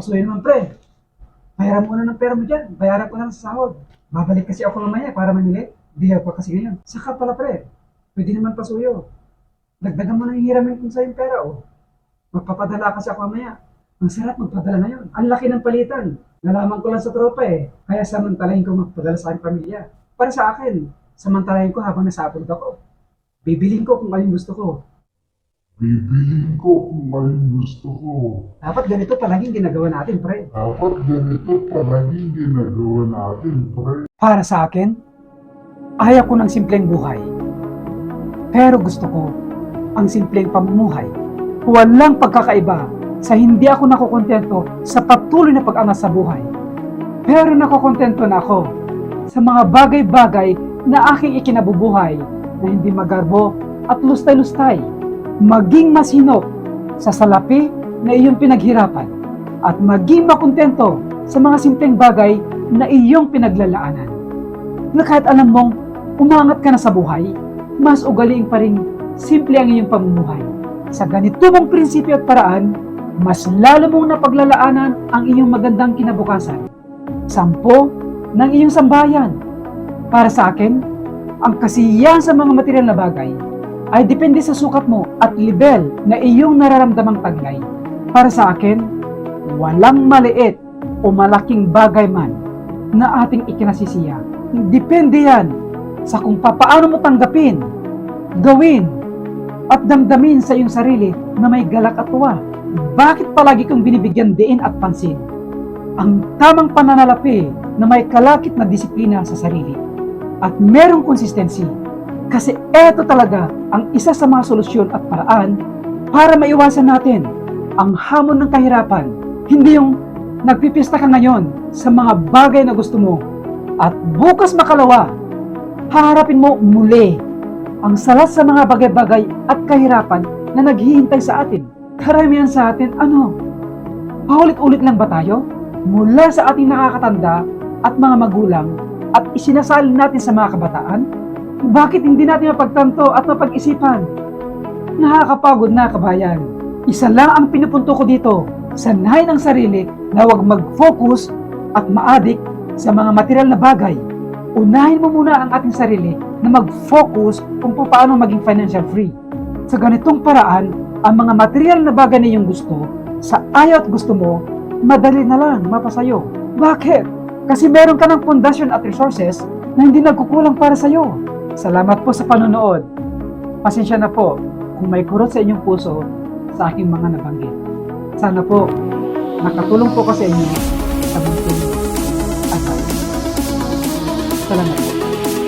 Pasuyin naman, pre. Bayaran mo na ng pera mo dyan. Bayaran ko na sa sahod. Babalik kasi ako mamaya para mamili. Di pa kasi ngayon. Saka pala, pre. Pwede naman pasuyo. Dagdagan mo na yung hiramin kung sa yung pera, oh. Magpapadala kasi ako mamaya. Ang sarap magpadala ngayon. Ang laki ng palitan. Nalaman ko lang sa tropa eh. Kaya samantalahin ko magpadala sa aking pamilya. Para sa akin, samantalahin ko habang nasa ako. Bibiling ko kung anong gusto ko. Bibilin ko kung anong gusto ko. Dapat ganito palaging ginagawa natin, pre. Dapat ganito palaging ginagawa natin, pre. Para sa akin, ayaw ko ng simpleng buhay. Pero gusto ko ang simpleng pamumuhay. Walang pagkakaiba sa hindi ako nakokontento sa patuloy na pag-angas sa buhay. Pero nakokontento na ako sa mga bagay-bagay na aking ikinabubuhay na hindi magarbo at lustay-lustay. Maging masinop sa salapi na iyong pinaghirapan at maging makontento sa mga simpleng bagay na iyong pinaglalaanan na kahit alam mong umangat ka na sa buhay, mas ugaliin pa rin simple ang iyong pamumuhay. Sa ganito mong prinsipyo at paraan, mas lalo mong napaglalaanan ang iyong magandang kinabukasan. Sampo ng iyong sambayan. Para sa akin, ang kasiyahan sa mga material na bagay ay depende sa sukat mo at level na iyong nararamdamang taglay. Para sa akin, walang maliit o malaking bagay man na ating ikinasisiya. Depende yan sa kung papaano mo tanggapin, gawin, at damdamin sa iyong sarili na may galak at tuwa. Bakit palagi kang binibigyan diin at pansin? Ang tamang pananalapi na may kalakit na disiplina sa sarili at merong konsistency. Kasi eto talaga ang isa sa mga solusyon at paraan para maiwasan natin ang hamon ng kahirapan. Hindi yung nagpipista ka ngayon sa mga bagay na gusto mo at bukas makalawa, haharapin mo muli ang salat sa mga bagay-bagay at kahirapan na naghihintay sa atin. Karamihan sa atin, ano? Paulit-ulit lang ba tayo? Mula sa ating nakakatanda at mga magulang at isinasalin natin sa mga kabataan? Bakit hindi natin mapagtanto at mapag-isipan? Nakakapagod na kabayan. Isa lang ang pinupunto ko dito, sanayin ang sarili na huwag mag-focus at maadik sa mga material na bagay. Unahin mo muna ang ating sarili na mag-focus kung paano maging financial free. Sa ganitong paraan, ang mga material na bagay na iyong gusto, sa ayaw at gusto mo, madali na lang mapasayo. Bakit? Kasi meron ka ng pundasyon at resources na hindi nagkukulang para sa'yo. Salamat po sa panonood. Pasensya na po kung may kurot sa inyong puso sa aking mga nabanggit. Sana po, nakatulong po ko sa inyo sa buntong asal. Salamat po.